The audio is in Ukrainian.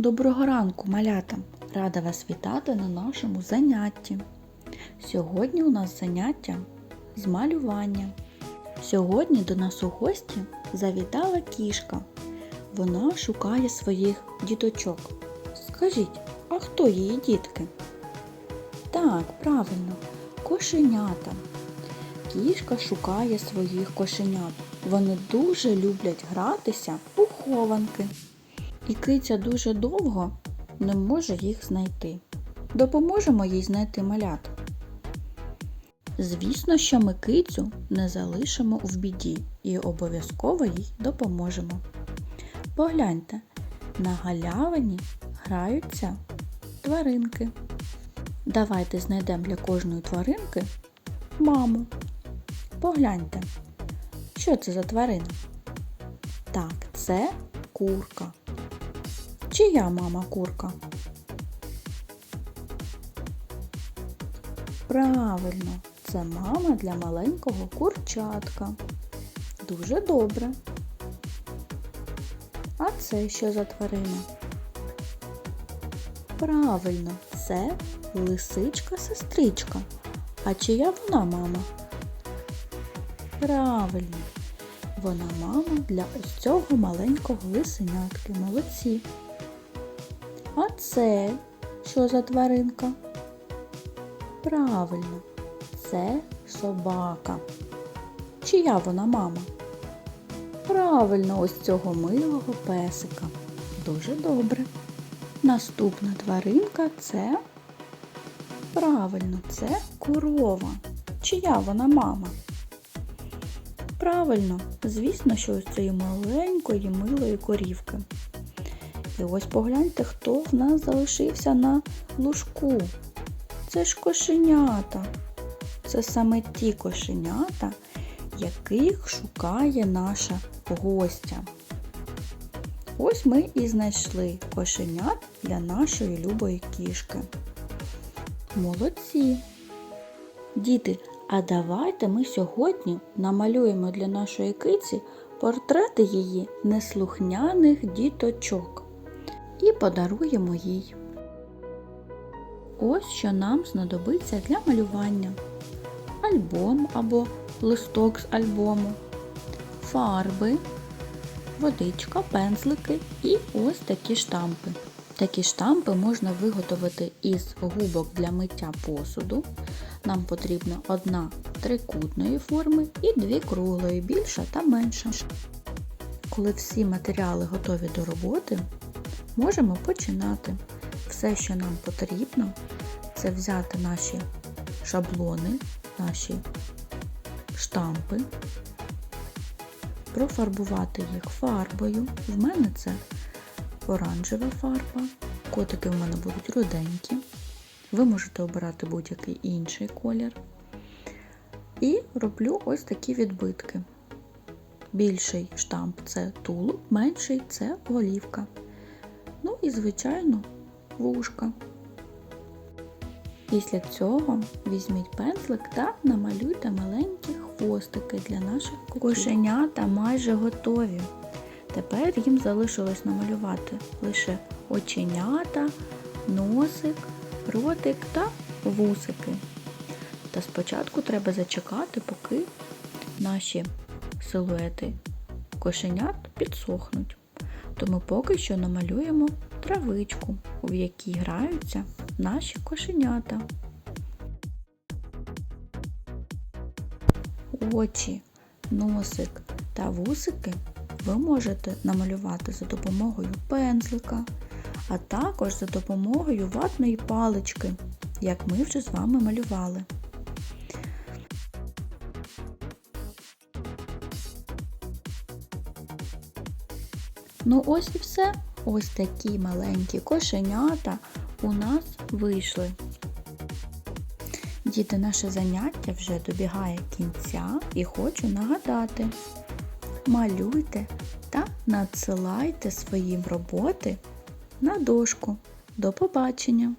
Доброго ранку, малята! Рада вас вітати на нашому занятті. Сьогодні у нас заняття з малювання. Сьогодні до нас у гості завітала кішка. Вона шукає своїх діточок. Скажіть, а хто її дітки? Так, правильно, кошенята. Кішка шукає своїх кошенят. Вони дуже люблять гратися у хованки. І киця дуже довго не може їх знайти. Допоможемо їй знайти малят. Звісно, що ми кицю не залишимо в біді і обов'язково їй допоможемо. Погляньте, на галявині граються тваринки. Давайте знайдемо для кожної тваринки маму. Погляньте, що це за тварина? Так, це курка. Чия мама курка? Правильно, це мама для маленького курчатка. Дуже добре. А це що за тварина? Правильно, це лисичка-сестричка. А чия вона мама? Правильно, вона мама для ось цього маленького лисенятки. Молодці. А це що за тваринка? Правильно, це собака. Чия вона мама? Правильно, ось цього милого песика. Дуже добре. Наступна тваринка це. Правильно, це корова. Чия вона мама? Правильно, звісно, що ось цієї маленької милої корівки. І ось погляньте, хто в нас залишився на лужку. Це ж кошенята. Це саме ті кошенята, яких шукає наша гостя. Ось ми і знайшли кошенят для нашої любої кішки. Молодці! Діти, а давайте ми сьогодні намалюємо для нашої киці портрети її неслухняних діточок і подаруємо їй. Ось що нам знадобиться для малювання: альбом або листок з альбому, фарби, водичка, пензлики і ось такі штампи. Такі штампи можна виготовити із губок для миття посуду. Нам потрібна одна трикутної форми і дві круглої, більша та менша. Коли всі матеріали готові до роботи, можемо починати. Все, що нам потрібно, це взяти наші шаблони, наші штампи, профарбувати їх фарбою. В мене це оранжева фарба, котики в мене будуть руденькі. Ви можете обирати будь-який інший колір. І роблю ось такі відбитки. Більший штамп це тулуб, менший це голівка. Ну і, звичайно, вушка. Після цього візьміть пензлик та намалюйте маленькі хвостики для наших кошенята майже готові. Тепер їм залишилось намалювати лише оченята, носик, ротик та вусики. Та спочатку треба зачекати, поки наші силуети кошенят підсохнуть. Тому поки що намалюємо травичку, в якій граються наші кошенята. Очі, носик та вусики ви можете намалювати за допомогою пензлика, а також за допомогою ватної палички, як ми вже з вами малювали. Ну ось і все. Ось такі маленькі кошенята у нас вийшли. Діти, наше заняття вже добігає кінця і хочу нагадати. Малюйте та надсилайте свої роботи на дошку. До побачення!